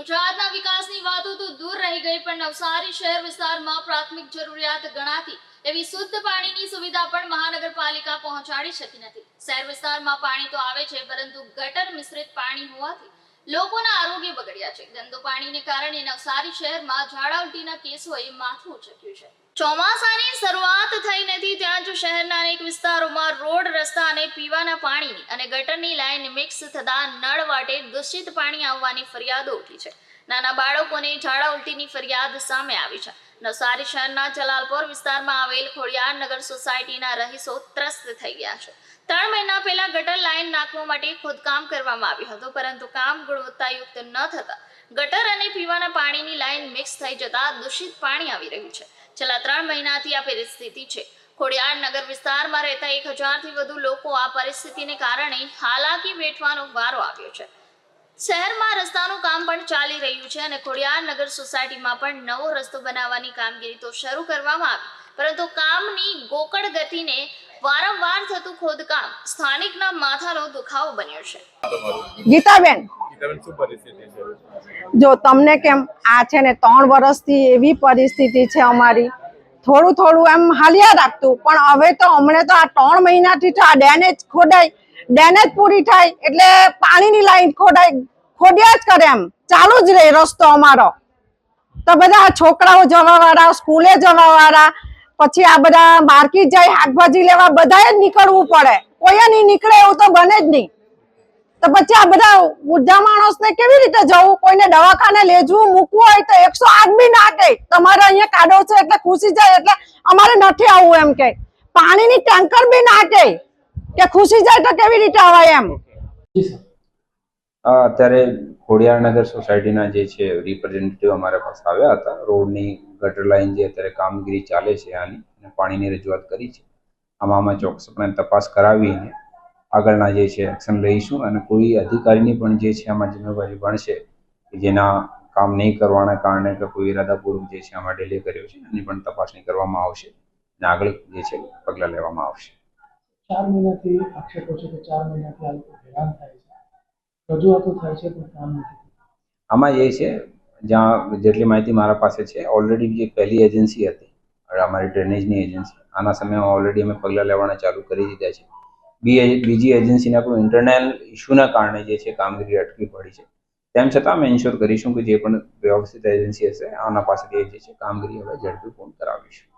ગુજરાતના વિકાસની વાતો તો દૂર રહી ગઈ, પણ નવસારી શહેર વિસ્તારમાં પ્રાથમિક જરૂરિયાત ગણાતી એવી શુદ્ધ પાણીની સુવિધા પણ મહાનગરપાલિકા પહોંચાડી શકી નથી. શહેર વિસ્તારમાં પાણી તો આવે છે, પરંતુ ગટર મિશ્રિત પાણી હોવાથી લોકોના આરોગ્ય બગડ્યા છે. ગંદુ પાણીને કારણે નવસારી શહેરમાં ઝાડા ઉલટીના કેસોએ માથું ઉચક્યું છે. ચોમાસાની શરૂઆત થઈ નથી શહેરના અનેક વિસ્તારોમાં રોડ, રસ્તા અને પીવાના પાણી અને ગટરની લાઈન મિક્સ થતા નળ વાટે દૂષિત પાણી આવવાની ફરિયાદો ઉઠી છે. નાના બાળકોને ઝાડા ઉલટીની ફરિયાદ સામે આવી છે. નવસારી શહેરના જલાલપોર વિસ્તારમાં આવેલ ખોડિયાર નગર સોસાયટીના રહીશો ત્રસ્ત થઈ ગયા છે. ત્રણ મહિના પહેલા ગટર લાઈન નાખવા માટે ખોદકામ કરવામાં આવ્યું હતું, પરંતુ કામ ગુણવત્તાયુક્ત ન થતા ગટર અને પીવાના પાણીની લાઈન મિક્સ થઈ જતા દૂષિત પાણી આવી રહ્યું છે. છેલ્લા ત્રણ મહિનાથી આ પરિસ્થિતિ છે. ખોડિયાર નગર વિસ્તારમાં રહેતા એક હજારથી વધુ લોકો આ પરિસ્થિતિને કારણે હાલાકી વેઠવાનો વારો આવ્યો છે. શહેરમાં રસ્તાનું કામ પણ ચાલી રહ્યું છે અને ખોડિયાર નગર સોસાયટીમાં પણ નવો રસ્તો બનાવવાની કામગીરી તો શરૂ કરવામાં આવી. પરંતુ કામની ગોકળ ગતિને વારંવાર થતું ખોદકામ સ્થાનિકના માથાનો દુખાવો બન્યો છે. ગીતાબેન. જો તમને કેમ આ છે ને ત્રણ વર્ષથી એવી પરિસ્થિતિ છે અમારી થોડું થોડું એમ હાલ્યા રાખતું. પણ હવે તો હમણે તો આ ત્રણ મહિનાથી તો આ ડેનેજ ખોડાય. ડેનેજ પૂરી થાય એટલે પાણીની લાઈન ખોદાય ખોદ્યા જ કરે એમ. ચાલુ જ રહે રસ્તો અમારો. તો બધા છોકરાઓ જવા વાળા સ્કૂલે જવા વાળા પછી આ બધા માર્કેટ જાય, શાકભાજી લેવા બધાએ જ નીકળવું પડે. કોઈ નહીં નીકળે એવું તો બને જ નહીં. તો પછી આ બધા બુદ્ધા માણસને કેવી રીતે જવું? કોઈને દવાખાને લેજવું, મૂકવું હોય તો એકસો આઠ બી ના કહે. તમારે અહીંયા કાઢો છે એટલે ખુશી જાય એટલે અમારે નથી આવવું એમ કે પાણીની ટેન્કર બી ના કહે કે ખુશી જાય તો કેવી રીતે આવાય એમ? અત્યારે ખોડિયારનગર સોસાયટીના જે છે રિપ્રેઝેન્ટેટિવ અમારા પાસે આવ્યા હતા. રોડની ગટર લાઈન જે અત્યારે કામગીરી ચાલે છે આની પાણીની રજૂઆત કરી છે. આમાં અમે ચોક્કસપણે તપાસ કરાવીને આગળના જે છે એક્શન લઈશું અને કોઈ અધિકારીની પણ જે છે આમાં જિમ્મેવારી બનશે જેના કામ નહીં કરવાના કારણે કે કોઈ ઇરાદાપૂર્વક જે છે આમાં ડિલે કર્યો છે એની પણ તપાસણી કરવામાં આવશે અને આગળ જે છે પગલાં લેવામાં આવશે. ચાર મહિનાથી આક્ષેપો છે કે ચાર મહિનાથી આ લોકો હેરાન થાય છે. રજૂઆતો થાય છે પણ કામ નથી આમાં એ છે જ્યાં જેટલી માહિતી મારા પાસે છે ઓલરેડી જે પહેલી એજન્સી હતી અમારી ડ્રેનેજની એજન્સી આના સમયમાં ઓલરેડી અમે પગલાં લેવાના ચાલુ કરી દીધા છે. બીજી એજન્સીના કોઈ ઇન્ટરનલ ઇશ્યુના કારણે જે છે કામગીરી અટકી પડી છે. તેમ છતાં અમે ઇન્શ્યોર કરીશું કે જે પણ વ્યવસ્થિત એજન્સી હશે, આના પાસેથી જે છે કામગીરી હવે ઝડપી પૂર્ણ કરાવીશું.